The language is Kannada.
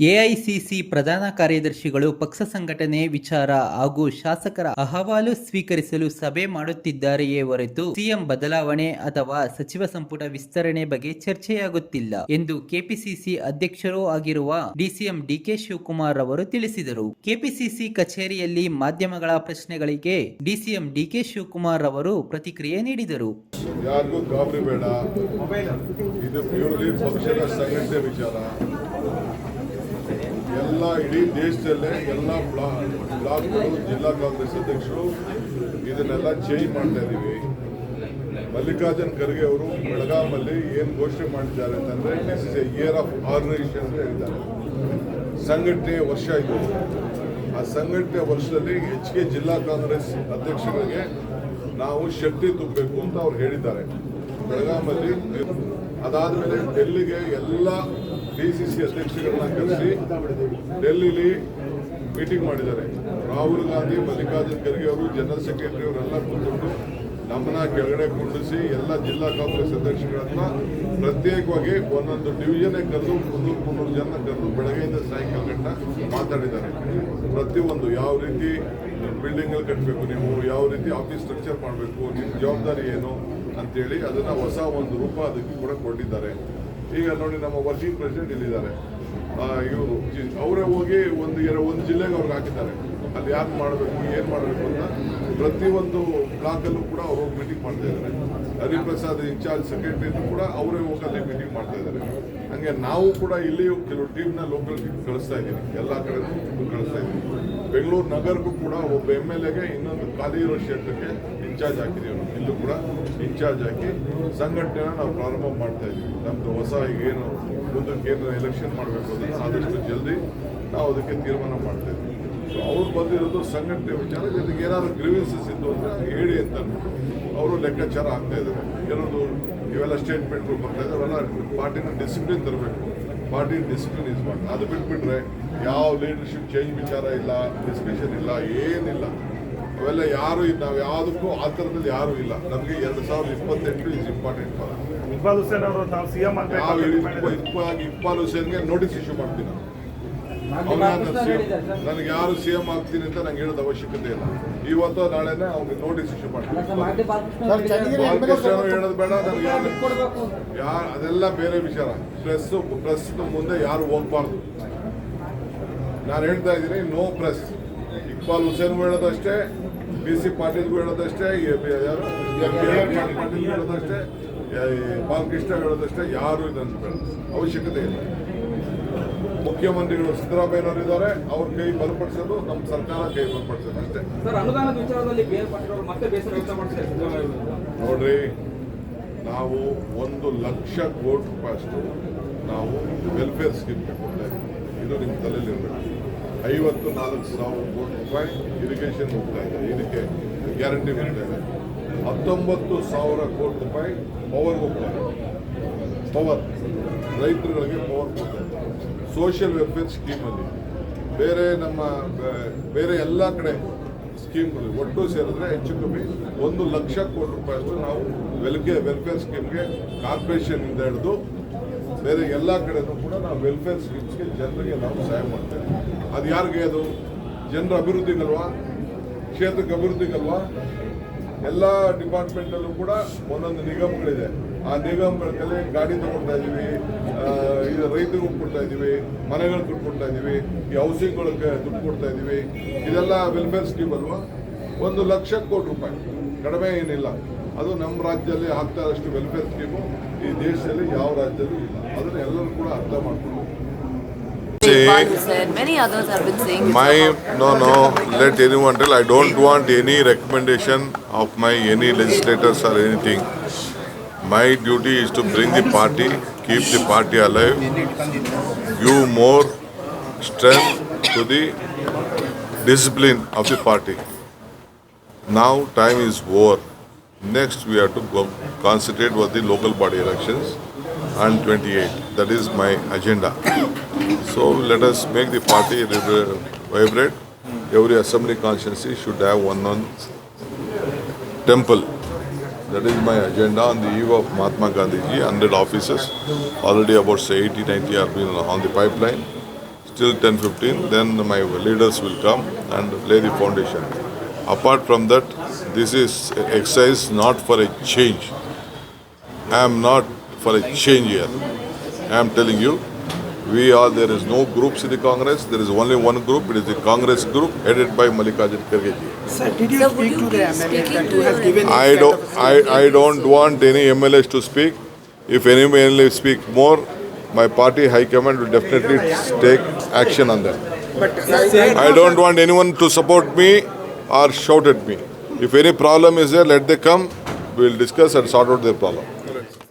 ಎಐಸಿಸಿ ಪ್ರಧಾನ ಕಾರ್ಯದರ್ಶಿಗಳು ಪಕ್ಷ ಸಂಘಟನೆ ವಿಚಾರ ಹಾಗೂ ಶಾಸಕರ ಅಹವಾಲು ಸ್ವೀಕರಿಸಲು ಸಭೆ ಮಾಡುತ್ತಿದ್ದಾರೆಯೇ ಹೊರತು ಸಿಎಂ ಬದಲಾವಣೆ ಅಥವಾ ಸಚಿವ ಸಂಪುಟ ವಿಸ್ತರಣೆ ಬಗ್ಗೆ ಚರ್ಚೆಯಾಗುತ್ತಿಲ್ಲ ಎಂದು ಕೆಪಿಸಿಸಿ ಅಧ್ಯಕ್ಷರೂ ಆಗಿರುವ ಡಿಸಿಎಂ ಡಿಕೆ ಶಿವಕುಮಾರ್ ಅವರು ತಿಳಿಸಿದರು. ಕೆಪಿಸಿಸಿ ಕಚೇರಿಯಲ್ಲಿ ಮಾಧ್ಯಮಗಳ ಪ್ರಶ್ನೆಗಳಿಗೆ ಡಿಸಿಎಂ ಡಿಕೆ ಶಿವಕುಮಾರ್ ಅವರು ಪ್ರತಿಕ್ರಿಯೆ ನೀಡಿದರು. ಬೇಡ. ಇದು ಪ್ಯೂರ್ಲಿ ಪಕ್ಷದ ಸಂಘಟನೆ ವಿಚಾರ ಎಲ್ಲ ಇಡೀ ದೇಶದಲ್ಲೇ ಎಲ್ಲ ಬ್ಲಾಕ್ ಬ್ಲಾಕ್ಗಳು, ಜಿಲ್ಲಾ ಕಾಂಗ್ರೆಸ್ ಅಧ್ಯಕ್ಷರು ಇದನ್ನೆಲ್ಲ ಚೇಂಜ್ ಮಾಡ್ತಾ ಇದ್ದೀವಿ. ಮಲ್ಲಿಕಾರ್ಜುನ್ ಖರ್ಗೆ ಅವರು ಬೆಳಗಾವಲ್ಲಿ ಏನು ಘೋಷಣೆ ಮಾಡಿದ್ದಾರೆ ಅಂತಂದರೆ this is a year of organisation ಅಂತ ಹೇಳಿದ್ದಾರೆ. ಸಂಘಟನೆ ವರ್ಷ ಇದು. ಆ ಸಂಘಟನೆ ವರ್ಷದಲ್ಲಿ ಹೆಚ್ಚಿಗೆ ಜಿಲ್ಲಾ ಕಾಂಗ್ರೆಸ್ ಅಧ್ಯಕ್ಷರಿಗೆ ನಾವು ಶಕ್ತಿ ತುಂಬಬೇಕು ಅಂತ ಅವ್ರು ಹೇಳಿದ್ದಾರೆ. ಬೆಳಗಾಮಲ್ಲಿ ಅದಾದ್ಮೇಲೆ ಡೆಲ್ಲಿಗೆ ಎಲ್ಲ ಡಿ ಸಿ ಅಧ್ಯಕ್ಷಗಳನ್ನ ಕರೆಸಿ ಡೆಲ್ಲಿಲಿ ಮೀಟಿಂಗ್ ಮಾಡಿದ್ದಾರೆ. ರಾಹುಲ್ ಗಾಂಧಿ, ಮಲ್ಲಿಕಾರ್ಜುನ್ ಖರ್ಗೆ ಅವರು, ಜನರಲ್ ಸೆಕ್ರೆಟರಿ ಅವರೆಲ್ಲ ಕೂತ್ಕೊಂಡು ನಮ್ಮನ್ನ ಕೆಳಗಡೆ ಕುಂಡಿಸಿ ಎಲ್ಲ ಜಿಲ್ಲಾ ಕಾಂಗ್ರೆಸ್ ಅಧ್ಯಕ್ಷಗಳನ್ನ ಪ್ರತ್ಯೇಕವಾಗಿ ಒಂದೊಂದು ಡಿವಿಷನ್ ಕರೆದು ಮುನ್ನೂರು ಮುನ್ನೂರು ಜನ ಕರೆದು ಬೆಳಗ್ಗೆಯಿಂದ ಸಾಯಂಕಾಲ ಗಂಟ ಮಾತಾಡಿದ್ದಾರೆ. ಪ್ರತಿಯೊಂದು ಯಾವ ರೀತಿ ಬಿಲ್ಡಿಂಗ್ ಅಲ್ಲಿ ಕಟ್ಟಬೇಕು ನೀವು, ಯಾವ ರೀತಿ ಆಫೀಸ್ ಸ್ಟ್ರಕ್ಚರ್ ಮಾಡಬೇಕು ನಿಮ್ಮ ಜವಾಬ್ದಾರಿ ಏನು ಅಂತೇಳಿ ಅದನ್ನ ಹೊಸ ಒಂದು ರೂಪ ಅದಕ್ಕೆ ಕೂಡ ಕೊಟ್ಟಿದ್ದಾರೆ. ಈಗ ನೋಡಿ ನಮ್ಮ ವರ್ಕಿಂಗ್ ಪ್ರೆಸಿಡೆಂಟ್ ಇಲ್ಲಿದ್ದಾರೆ. ಇವರು ಅವರೇ ಹೋಗಿ ಒಂದು ಎರಡು, ಒಂದು ಜಿಲ್ಲೆಗೆ ಅವ್ರಿಗೆ ಹಾಕಿದ್ದಾರೆ. ಅಲ್ಲಿ ಯಾಕೆ ಮಾಡಬೇಕು, ಏನು ಮಾಡಬೇಕು ಅಂತ ಪ್ರತಿಯೊಂದು ಬ್ಲಾಕಲ್ಲೂ ಕೂಡ ಅವರು ಮೀಟಿಂಗ್ ಮಾಡ್ತಾ ಇದ್ದಾರೆ. ಹರಿಪ್ರಸಾದ್ ಇನ್ಚಾರ್ಜ್ ಸೆಕ್ರೆಟರಿನೂ ಕೂಡ ಅವರೇ ಹೋಗಿ ಅಲ್ಲಿ ಮೀಟಿಂಗ್ ಮಾಡ್ತಾ ಇದ್ದಾರೆ. ಹಂಗೆ ನಾವು ಕೂಡ ಇಲ್ಲಿಯೂ ಕೆಲವು ಟೀಮ್ನ ಲೋಕಲ್ ಕಳಿಸ್ತಾ ಇದ್ದೀವಿ. ಎಲ್ಲ ಕಡೆ ಕಳಿಸ್ತಾ ಇದ್ದೀವಿ. ಬೆಂಗಳೂರು ನಗರಕ್ಕೂ ಕೂಡ ಒಬ್ಬ ಎಂ ಎಲ್ ಎಗೆ ಇನ್ನೊಂದು ಖಾಲಿ ಇರೋ ಕ್ಷೇತ್ರಕ್ಕೆ ಇನ್ಚಾರ್ಜ್ ಹಾಕಿದ್ದೀವಿ ನಾವು. ಇಲ್ಲೂ ಕೂಡ ಇನ್ಚಾರ್ಜ್ ಹಾಕಿ ಸಂಘಟನೆನ ನಾವು ಪ್ರಾರಂಭ ಮಾಡ್ತಾ ಇದ್ದೀವಿ. ನಮ್ದು ಹೊಸ ಈಗ ಏನು ಮುಂದಕ್ಕೆ ಏನು ಎಲೆಕ್ಷನ್ ಮಾಡಬೇಕು ಅದನ್ನು ಆದಷ್ಟು ಜಲ್ದಿ ನಾವು ಅದಕ್ಕೆ ತೀರ್ಮಾನ ಮಾಡ್ತಾ ಇದ್ದೀವಿ. ಅವ್ರು ಬಂದಿರೋದು ಸಂಘಟನೆ ವಿಚಾರ ಜೊತೆಗೆ ಏನಾದ್ರು ಗ್ರೀವೆನ್ಸಸ್ ಇದ್ದು ಅಂತ ಹೇಳಿ ಅಂತ ಅವರು ಲೆಕ್ಕಾಚಾರ ಆಗ್ತಾ ಇದ್ದಾರೆ. ಏನೊಂದು ಇವೆಲ್ಲ ಸ್ಟೇಟ್ಮೆಂಟ್ಗಳು ಬರ್ತಾ ಇದ್ದಾರೆ. ಅವೆಲ್ಲ ಪಾರ್ಟಿನ ಡಿಸಿಪ್ಲಿನ್ ತರಬೇಕು. ಪಾರ್ಟಿ ಡಿಸಿಪ್ಲಿನ್ ಇಸ್ ಮಾಡಿ ಅದು ಬಿಟ್ಬಿಟ್ರೆ ಯಾವ ಲೀಡರ್ಶಿಪ್ ಚೇಂಜ್ ವಿಚಾರ ಇಲ್ಲ ಡಿಸ್ಕಷನ್ ಇಲ್ಲ ಏನಿಲ್ಲ. ಅವೆಲ್ಲ ಯಾರು ಇಲ್ಲ ನಾವು ಯಾವುದಕ್ಕೂ ಆ ಥರದಲ್ಲಿ ಯಾರೂ ಇಲ್ಲ. ನಮಗೆ ಎರಡು ಸಾವಿರದ ಇಪ್ಪತ್ತೆಂಟು is important for Iqbal Hussain ಅವರು ತಾವು ಸಿ ಎಂ ಇಕ್ಬಾಲ್ ಇಕ್ಬಾಲ್ ಹುಸೇನ್ಗೆ ನೋಟಿಸ್ ಇಶ್ಯೂ ಮಾಡ್ತೀನಿ ನಾನು ನನಗೆ ಯಾರು ಸಿ ಎಂ ಆಗ್ತೀನಿ ಅಂತ ನಂಗೆ ಹೇಳೋದು ಅವಶ್ಯಕತೆ ಇಲ್ಲ. ಇವತ್ತು ನಾಳೆನೆ ಅವ್ನಿಗೆ ನೋಟಿಸ್ ಇಶ್ಯೂ ಮಾಡ್ತೀನಿ ಹೇಳೋದು ಬೇಡ ನನಗೆ ಯಾರು ಯಾರು ಅದೆಲ್ಲ ಬೇರೆ ವಿಚಾರ. ಪ್ರೆಸ್ ಪ್ರೆಸ್ ಮುಂದೆ ಯಾರು ಹೋಗ್ಬಾರ್ದು. ನಾನು ಹೇಳ್ತಾ ಇದ್ದೀನಿ ನೋ ಪ್ರೆಸ್ ಇಕ್ಬಾಲ್ ಹುಸೇನ್ಗೂ ಹೇಳೋದಷ್ಟೇ ಬಿ ಸಿ ಪಾಟೀಲ್ಗೂ ಹೇಳೋದಷ್ಟೇ ಹೇಳೋದಷ್ಟೇ ಬಾಲಕೃಷ್ಣ ಹೇಳೋದಷ್ಟೇ ಯಾರು ಇದನ್ನು ಅವಶ್ಯಕತೆ ಇಲ್ಲ. ಮುಖ್ಯಮಂತ್ರಿಗಳು ಸಿದ್ದರಾಮಯ್ಯನವರು ಇದ್ದಾರೆ ಅವ್ರ ಕೈ ಬಲಪಡಿಸೋದು ನಮ್ಮ ಸರ್ಕಾರ ಕೈ ಬಲಪಡಿಸೋದು ಅಷ್ಟೇ. ನೋಡ್ರಿ ನಾವು ಒಂದು ಲಕ್ಷ ಕೋಟಿ ರೂಪಾಯಿ ನಾವು ವೆಲ್ಫೇರ್ ಸ್ಕೀಮ್ ಕೊಡ್ತಾ ಇದು ನಿಮ್ಮ ತಲೆಯಲ್ಲಿ ಇರಬೇಕು. ಐವತ್ತು ನಾಲ್ಕು ಸಾವಿರ ಕೋಟಿ ರೂಪಾಯಿ ಇರಿಗೇಷನ್ ಹೋಗ್ತಾ ಇದೆ. ಇದಕ್ಕೆ ಗ್ಯಾರಂಟಿ ಹೋಗ್ತಾ ಇದೆ. ಹತ್ತೊಂಬತ್ತು ಸಾವಿರ ಕೋಟಿ ರೂಪಾಯಿ ಪವರ್ ಹೋಗ್ತಾ ಇದೆ. ಪವರ್ ರೈತರುಗಳಿಗೆ ಪವರ್ ಕೊಡ್ತಾ ಇದೆ. ಸೋಷಿಯಲ್ ವೆಲ್ಫೇರ್ ಸ್ಕೀಮಲ್ಲಿ ಬೇರೆ ನಮ್ಮ ಬೇರೆ ಎಲ್ಲ ಕಡೆ ಸ್ಕೀಮ್ಗಳು ಒಟ್ಟು ಸೇರಿದ್ರೆ ಹೆಚ್ಚು ಕಮ್ಮಿ ಒಂದು ಲಕ್ಷ ಕೋಟಿ ರೂಪಾಯಿಷ್ಟು ನಾವು ವೆಲ್ಗೆ ವೆಲ್ಫೇರ್ ಸ್ಕೀಮ್ಗೆ ಕಾರ್ಪೊರೇಷನಿಂದ ಹಿಡಿದು ಬೇರೆ ಎಲ್ಲ ಕಡೆನೂ ಕೂಡ ನಾವು ವೆಲ್ಫೇರ್ ಸ್ಕೀಮ್ಸ್ಗೆ ಜನರಿಗೆ ನಾವು ಸಹಾಯ ಮಾಡ್ತೇವೆ. ಅದು ಯಾರಿಗೆ ಅದು? ಜನರ ಅಭಿವೃದ್ಧಿಗಲ್ವಾ? ಕ್ಷೇತ್ರಕ್ಕೆ ಅಭಿವೃದ್ಧಿಗಲ್ವಾ? ಎಲ್ಲ ಡಿಪಾರ್ಟ್ಮೆಂಟಲ್ಲೂ ಕೂಡ ಒಂದೊಂದು ನಿಗಮಗಳಿದೆ. ಆ ನಿಗಮಗಳಲ್ಲಿ ಗಾಡಿ ತಗೊಳ್ತಾ ಇದೀವಿ ಆ, ಇದು ರೈತರಿಗೂ ಕೊಡ್ತಾ ಇದ್ದೀವಿ ಮನೆಗಳು ದುಡ್ಡು ಕೊಡ್ತಾ ಇದೀವಿ ಈ ಹೌಸಿಂಗ್ಗಳಿಗೆ ದುಡ್ಡು ಕೊಡ್ತಾ ಇದ್ದೀವಿ. ಇದೆಲ್ಲ ವೆಲ್ಫೇರ್ ಸ್ಕೀಮ್ ಅಲ್ವಾ? ಒಂದು ಲಕ್ಷ ಕೋಟಿ ರೂಪಾಯಿ ಕಡಿಮೆ ಏನಿಲ್ಲ. ಅದು ನಮ್ಮ ರಾಜ್ಯದಲ್ಲಿ ಆಗ್ತಾ ಇರೋಷ್ಟು ವೆಲ್ಫೇರ್ ಸ್ಕೀಮು ಈ ದೇಶದಲ್ಲಿ ಯಾವ ರಾಜ್ಯದಲ್ಲೂ ಇಲ್ಲ. ಅದನ್ನು ಎಲ್ಲರೂ ಕೂಡ ಅರ್ಥ ಮಾಡ್ಕೊಂಡು. My no no others have been saying it's My no no let anyone tell. I don't want any recommendation of my any legislators or anything. My duty is to bring the party, keep the party alive, give more strength to the discipline of the party. Now time is over. Next we have to go concentrate with the local body elections on 28. That is my agenda. So let us make the party vibra- vibrate. Every assembly constituency should have one on temple. That is my agenda on the eve of Mahatma Gandhi ji. 100 offices, already about say 80, 90 are been on the pipeline. till 10:15. Then my leaders will come and lay the foundation. Apart from that, this is exercise not for a change. I am not for a change here. I am telling you, we are, there is no groups in the Congress, there is only one group, it is the Congress group headed by Mallikarjun Kharge ji. Sir, did you Sir, would speak you to the be MLA speaking that to who has your given I this don't, kind of a I, I don't want any MLAs to speak. If any MLA speak more, my party high command will definitely take action on that. But uh, I don't want anyone to support me or shout at me. If any problem is there, let they come, we will discuss and sort out their problem.